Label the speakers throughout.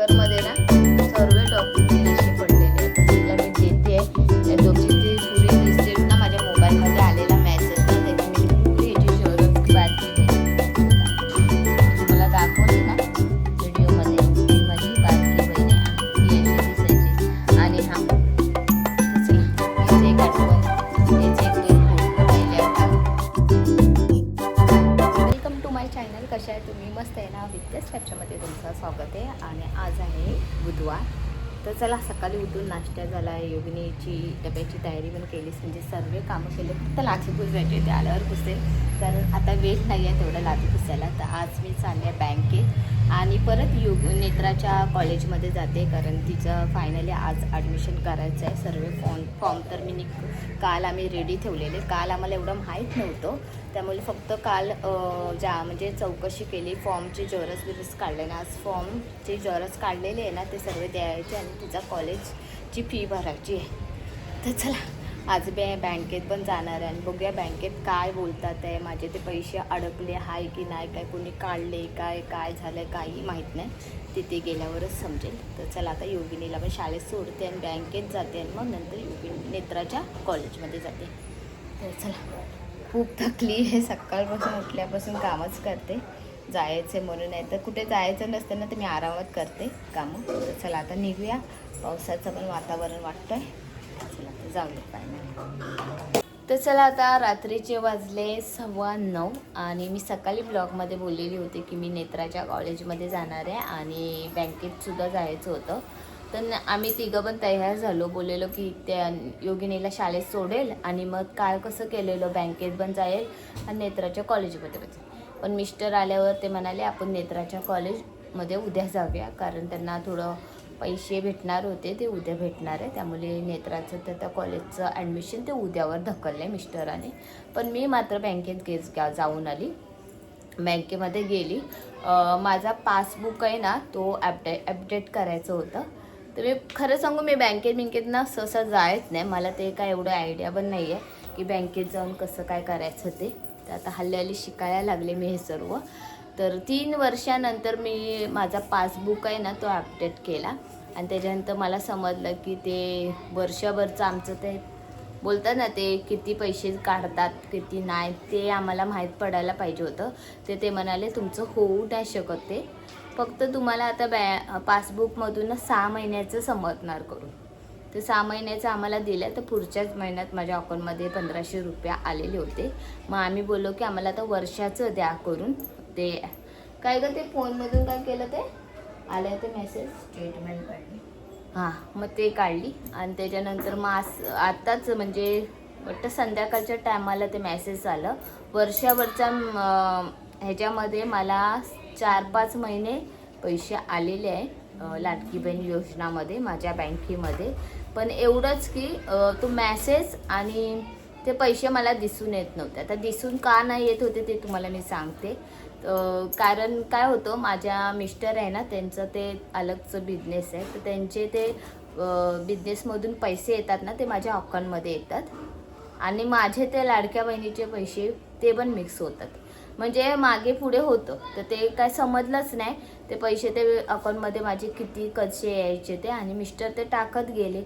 Speaker 1: लॉकरमध्ये ना सर्व डॉक्युमेंट चला सकाळी उठून नाश्ता झाला आहे योगिनीची डब्याची तयारी पण केलीस म्हणजे सर्व कामं केले. फक्त लाथी पुसायचे ते आल्यावर पुसेल. कारण आता वेळ नाही आहे तेवढं लाथी पुसायला. तर आज मी चालले आहे बँकेत. आणि परत योग नेत्राच्या कॉलेजमध्ये जाते कारण तिचं फायनली आज ॲडमिशन करायचं आहे. सर्व फॉर्म फॉर्म तर मी निक काल आम्ही रेडी ठेवलेले. काल आम्हाला एवढं माहीत नव्हतं. त्यामुळे फक्त काल ज्या म्हणजे चौकशी केली फॉर्मचे जॉरस बिरस काढले ना आज फॉर्मचे जॉरस काढलेले आहे ना ते सर्व द्यायचे आणि तिचा कॉलेजची फी भरायची आहे. तर चला आज मी बँकेत पण जाणार आहे आणि बघूया बँकेत काय बोलतात आहे माझे ते पैसे अडकले आहे की नाही काय कोणी काढले काय काय झालं काही माहीत नाही. तिथे गेल्यावरच समजेल. तर चला आता योगिनीला पण शाळेत सोडते आणि बँकेत जाते आणि मग नंतर योगिनी नेत्राच्या कॉलेजमध्ये जाते. तर चला. खूप थकली आहे सकाळपासून उठल्यापासून कामच करते. जायचं म्हणून आहे तर कुठे जायचं नसतं ना तर मी आरामात करते कामं. तर चला आता निघूया. पावसाचं पण वातावरण वाटतं आहे चला तर जाऊया काय नाही तर चला आता रात्रीचे वाजले सव्वा नऊ आणि मी सकाळी ब्लॉगमध्ये बोललेली होती की मी नेत्राच्या कॉलेजमध्ये जाणार आहे आणि बँकेतसुद्धा जायचं होतं. तर आम्ही तिघं पण तयार झालो बोललेलो की त्या योगिनीला शाळेत सोडेल आणि मग काय कसं केलेलं बँकेत पण जाईल आणि नेत्राच्या कॉलेजमध्ये पण जाईल. पण मिस्टर आल्यावर ते म्हणाले आपण नेत्राच्या कॉलेजमध्ये उद्या जाऊया कारण त्यांना थोडं पैसे भेटणार होते ते उद्या भेटणार आहे. त्यामुळे नेत्राचं तर त्या कॉलेजचं ॲडमिशन ते उद्यावर ढकललं आहे मिस्टराने पण मी मात्र बँकेत गेस जाऊन आली. बँकेमध्ये गेली. माझा पासबुक आहे ना तो अपडे अपडेट करायचं होतं. तर मी खरं सांगू मी बँकेत बिंकेत ना सहसा जायच नाही. मला ते काय एवढं आयडिया पण नाही आहे की बँकेत जाऊन कसं काय करायचं ते. तर आता हल्ली हल्ली शिकायला लागले मी हे सर्व. तर तीन वर्षानंतर मी माझा पासबुक आहे ना तो अपडेट केला. आणि त्याच्यानंतर मला समजलं की ते वर्षभरचं आमचं ते बोलतात ना ते किती पैसे काढतात किती नाही ते आम्हाला माहीत पडायला पाहिजे होतं. ते ते म्हणाले तुमचं होऊ नाही शकत ते. फक्त तुम्हाला आता बॅ पासबुकमधून सहा महिन्याचं समजणार करून. तर सहा महिन्याचं आम्हाला दिलं तर पुढच्याच महिन्यात माझ्या अकाउंटमध्ये पंधराशे रुपये आलेले होते. मग आम्ही बोललो की आम्हाला आता वर्षाचं द्या करून. ते काय गं ते फोनमधून काय केलं ते? आलं ते मेसेज
Speaker 2: स्टेटमेंट काढली.
Speaker 1: हां मग ते काढली. आणि त्याच्यानंतर मग आज आत्ताच म्हणजे वाटतं संध्याकाळच्या टायमाला ते मेसेज आलं. वर्षावरच्या ह्याच्यामध्ये मला चार पाच महिने पैसे आलेले आहे लाडकी बहीण योजनामध्ये माझ्या बँकेमध्ये. पण एवढंच की तो मॅसेज आणि ते पैसे मला दिसून येत नव्हते. आता दिसून का नाही येत होते ते तुम्हाला मी सांगते. कारण काय होतं माझ्या मिस्टर आहे ना त्यांचं ते अलगचं बिझनेस आहे. तर त्यांचे ते बिझनेसमधून पैसे येतात ना ते माझ्या अकाउंटमध्ये येतात. आणि माझे ते लाडक्या बहिणीचे पैसे ते पण मिक्स होतात. म्हणजे मागे पुढे होतं. तर ते काय समजलंच नाही. ते पैसे ते अकाउंटमध्ये माझे किती कसे यायचे ते. आणि मिस्टर ते टाकत गेले.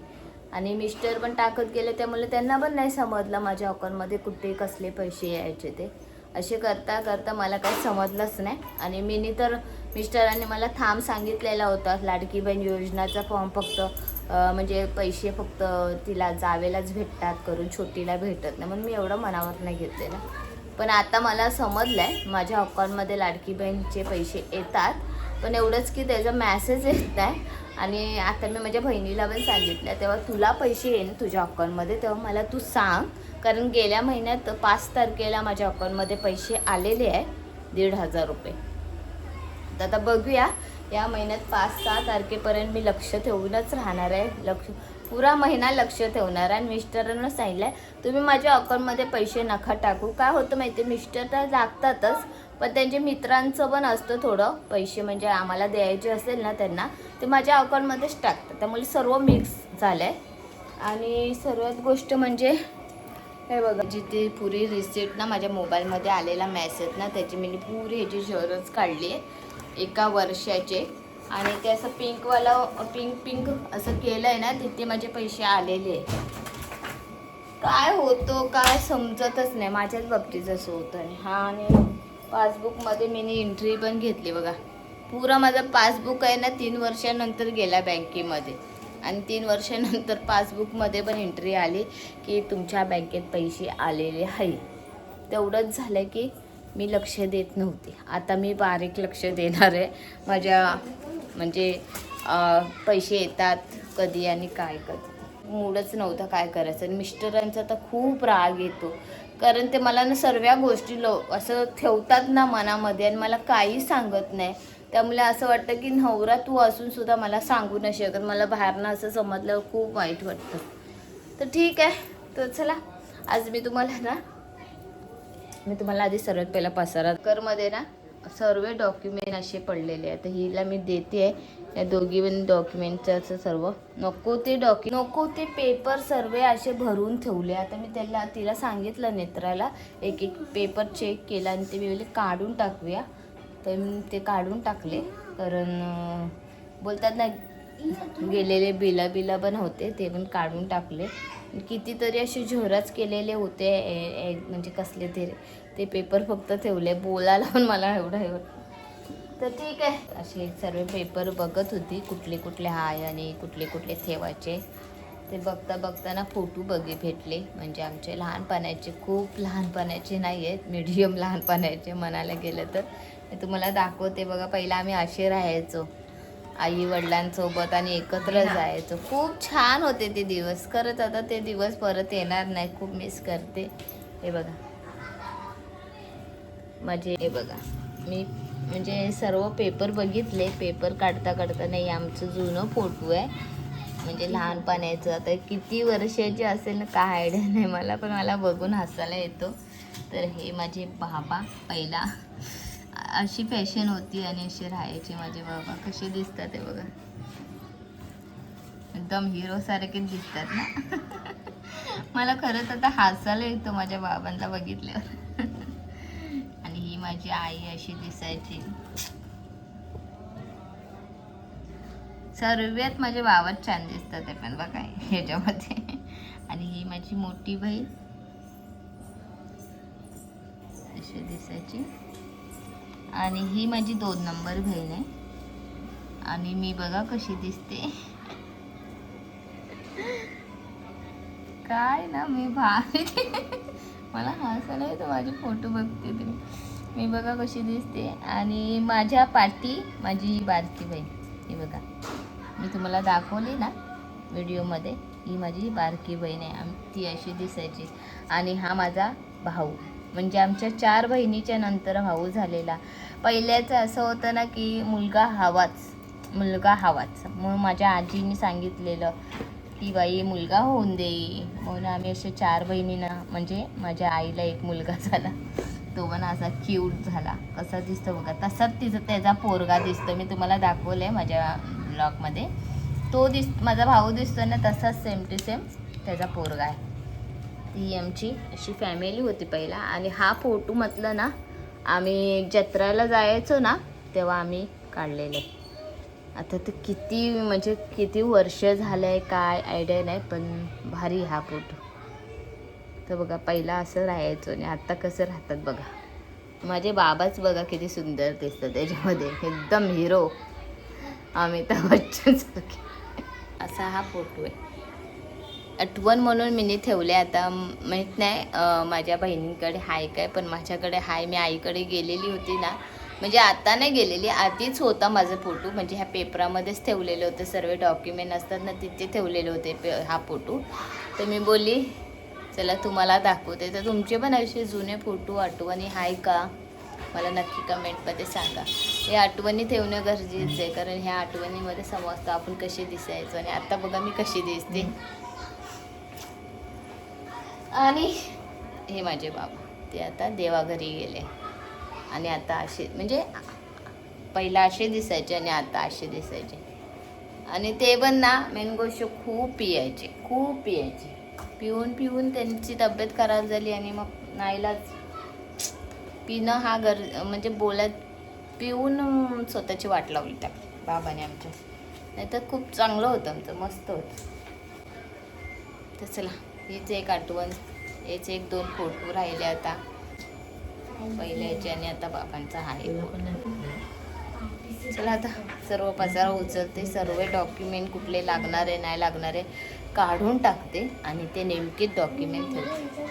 Speaker 1: आणि मिस्टर पण टाकत गेले. त्यामुळे त्यांना पण नाही समजलं माझ्या अकाउंटमध्ये कुठे कसले पैसे यायचे ते. असे करता करता मला काही समजलंच नाही. आणि मीनी तर मिस्टरांनी मला थांब सांगितलेला होता. लाडकी बहीण योजनाचा फॉर्म फक्त म्हणजे पैसे फक्त तिला जावेलाच भेटतात करून छोटीला भेटत नाही म्हणून मी एवढं मनावर नाही घेतलेलं. पण आता मला समजलं आहे माझ्या अकाउंटमध्ये लाडकी बहीणचे पैसे येतात पण एवढंच की त्याचा मॅसेज येत नाही आणि आता मी माझ्या बहिणीला पण सांगितलं तेव्हा तुला पैसे येईन तुझ्या अकाउंटमध्ये तेव्हा मला तू सांग. कारण गेल्या महिन्यात पाच तारखेला माझ्या अकाउंटमध्ये पैसे आलेले आहे दीड हजार रुपये. तर आता बघूया या महिन्यात पाच सहा तारखेपर्यंत मी लक्ष ठेवूनच राहणार आहे लक्ष पुरा महिना लक्ष ठेवणार आणि मिस्टरांना सांगितलं आहे तुम्ही माझ्या अकाउंटमध्ये पैसे नका टाकू. काय होतं माहिती आहे? मिस्टर तर लागतातच पण त्यांच्या मित्रांचं पण असतं थोडं. पैसे म्हणजे आम्हाला द्यायचे असेल ना त्यांना ते माझ्या अकाउंटमध्येच टाकतात. त्यामुळे सर्व मिक्स झालं आहे आणि सर्वात गोष्ट म्हणजे हे बघा जिथे पुरी रिसिप्ट ना माझ्या मोबाईलमध्ये आलेला मेसेज ना त्याची मी पुरी ह्याची शहरच काढली आहे एका वर्षाचे. आणि ते असं पिंकवाला पिंक पिंक असं केलं आहे ना तिथे माझे पैसे आलेले आहे. काय होतो काय समजतच नाही. माझ्याच बाबतीत असं होतं. आहे हा आणि पासबुकमध्ये मी एंट्री पण घेतली बघा. पुरा माझा पासबुक आहे ना तीन वर्षानंतर गेला बँकेमध्ये. आणि तीन वर्षानंतर पासबुकमध्ये पण एंट्री आली की तुमच्या बँकेत पैसे आलेले आहे. तेवढंच झालं की मी लक्ष देत नव्हते. आता मी बारीक लक्ष देणार आहे. माझ्या म्हणजे पैसे येतात कधी आणि काय कधी. मूडच नव्हता काय करायचं. आणि मिस्टरांचा तर खूप राग येतो. कारण ते मला ना सर्व गोष्टी लो असं ठेवतात ना मनामध्ये आणि मला काही सांगत नाही. त्यामुळे असं वाटतं की नवरा तू असून सुद्धा मला सांगू नाही शकत. मला बाहेरनं असं समजल्यावर खूप वाईट वाटतं. तर ठीक आहे. तर चला आज मी तुम्हाला ना मी तुम्हाला आधी सर्वात पहिला पसारा करमध्ये ना सर्व डॉक्युमेंट असे पडलेले आहेत. तर हिला मी देते आहे या दोघी पण डॉक्युमेंटचं सर्व. नको ते डॉक्यु नको ते पेपर सर्व असे भरून ठेवले. आता मी त्याला तिला सांगितलं नेत्राला. एक एक पेपर चेक केला आणि ते मी काढून टाकूया. तर मी ते काढून टाकले. कारण बोलतात ना गेलेले बिला बिला पण होते. ते पण काढून टाकले. कितीतरी असे झोराच केलेले होते ए- ए- म्हणजे कसले ते ते पेपर फक्त ठेवले बोलायला पण मला एवढं हे तर ठीक आहे. असे सर्व पेपर बघत होती कुठले कुठले हाय आणि कुठले कुठले ठेवायचे. ते बघता बघताना फोटो बघे भेटले. म्हणजे आमचे लहानपणाचे खूप लहानपणाचे नाही आहेत मीडियम लहानपणाचे म्हणायला गेलं तर. मी तुम्हाला दाखवते बघा पहिला आम्ही असे राहायचो. आई वडिलांसोबत आणि एकत्र जायचो. खूप छान होते ते दिवस. खरंच आता ते दिवस परत येणार नाही. खूप मिस करते. हे बघा. माझे हे बघा. मी म्हणजे सर्व पेपर बघितले. पेपर काढता काढता नाही आमचं जुनं फोटो आहे. म्हणजे लहानपणाचं आता किती वर्षाचे असेल ना काय आयडिया नाही. मला पण मला बघून हसायला येतो. तर हे माझे बाबा पहिला. अशी फॅशन होती आणि अशी राहायची माझे बाबा. कसे दिसतात ते बघा. एकदम हिरो सारखे दिसतात ना. मला खरंच आता हसायला येतो माझ्या बाबांना बघितल्यावर. आणि ही माझी आई अशी दिसायची. सर्वात माझे बाबाच छान दिसतात ते पण बघा ह्याच्यामध्ये. आणि ही माझी मोठी बहीण. अशी दिसायची. आणि ही माझी दोन नंबर बहीण आहे. आणि मी बघा कशी दिसते. काय ना मी भारी. मला हसायला येतो माझे फोटो बघते ते. मी बघा कशी दिसते. आणि माझ्या पाठी माझी बारकी बहीण. ही बघा. मी तुम्हाला दाखवली ना व्हिडिओमध्ये ही माझी बारकी बहीण आहे. आम ती अशी दिसायची. आणि हा माझा भाऊ. म्हणजे आमच्या चार बहिणीच्या नंतर भाऊ झालेला. पहिल्याचं असं होतं ना की मुलगा हवाच मुलगा हवाच. मग माझ्या आजीने सांगितलेलं की बाई मुलगा होऊन दे. म्हणून आम्ही असे चार बहिणींना म्हणजे माझ्या आईला एक मुलगा झाला. तो पण असा क्यूट झाला. कसा दिसतो बघा. तसाच तिचं त्याचा पोरगा दिसतो. मी तुम्हाला दाखवलं आहे माझ्या ब्लॉगमध्ये तो दिस माझा भाऊ दिसतो ना तसाच सेम टू सेम त्याचा पोरगा आहे. ही आमची अशी फॅमिली होती पहिला. आणि हा फोटो म्हटलं ना आम्ही जत्रेला जायचो ना तेव्हा आम्ही काढलेले आता ते किती म्हणजे किती वर्ष झालं आहे काय आयडिया नाही पण भारी हा फोटो. तर बघा पहिला असं राहायचो आणि आत्ता कसं राहतात बघा. माझे बाबाच बघा किती सुंदर दिसतात त्याच्यामध्ये. एकदम हिरो अमिताभ बच्चन असा हा फोटो आहे. आठवण म्हणून मी ठेवले आता. माहीत नाही माझ्या बहिणींकडे हाय काय पण माझ्याकडे हाय. मी आईकडे गेलेली होती ना म्हणजे आता नाही गेलेली आधीच होता माझा फोटो. म्हणजे ह्या पेपरामध्येच ठेवलेले होते सर्व डॉक्युमेंट असतात ना तिथे ठेवलेले होते पे हा फोटो. तर मी बोलली चला तुम्हाला दाखवते. तर तुमचे पण असे जुने फोटो आठवणी आहे का? मला नक्की कमेंटमध्ये सांगा. हे आठवणी ठेवणं गरजेचं आहे कारण ह्या आठवणीमध्ये समजतं आपण कसे दिसायचो. आणि आत्ता बघा मी कशी दिसते. आणि हे माझे बाबा. ते आता देवाघरी गेले. आणि आता असे म्हणजे पहिला असे दिसायचे आणि आता असे दिसायचे. आणि ते पण ना मेन गोष्ट खूप पियायचे खूप पियायचे. पिऊन पिऊन त्यांची तब्येत खराब झाली आणि मग नाईलाच पिणं हा गर म्हणजे बोलत पिऊन स्वतःची वाट लावली टाकली बाबाने आमच्या. नाही तर खूप चांगलं होतं आमचं मस्त होतं. तर चला. हीच एक आठवण. हेच एक दोन फोटो राहिले आता. पहिल्याचे आणि आता बाबांचा आहे चला आता सर्व पसारा उचलते. सर्व डॉक्युमेंट कुठले लागणार आहे नाही लागणार आहे काढून टाकते आणि ते नेमके डॉक्युमेंट ठेवते.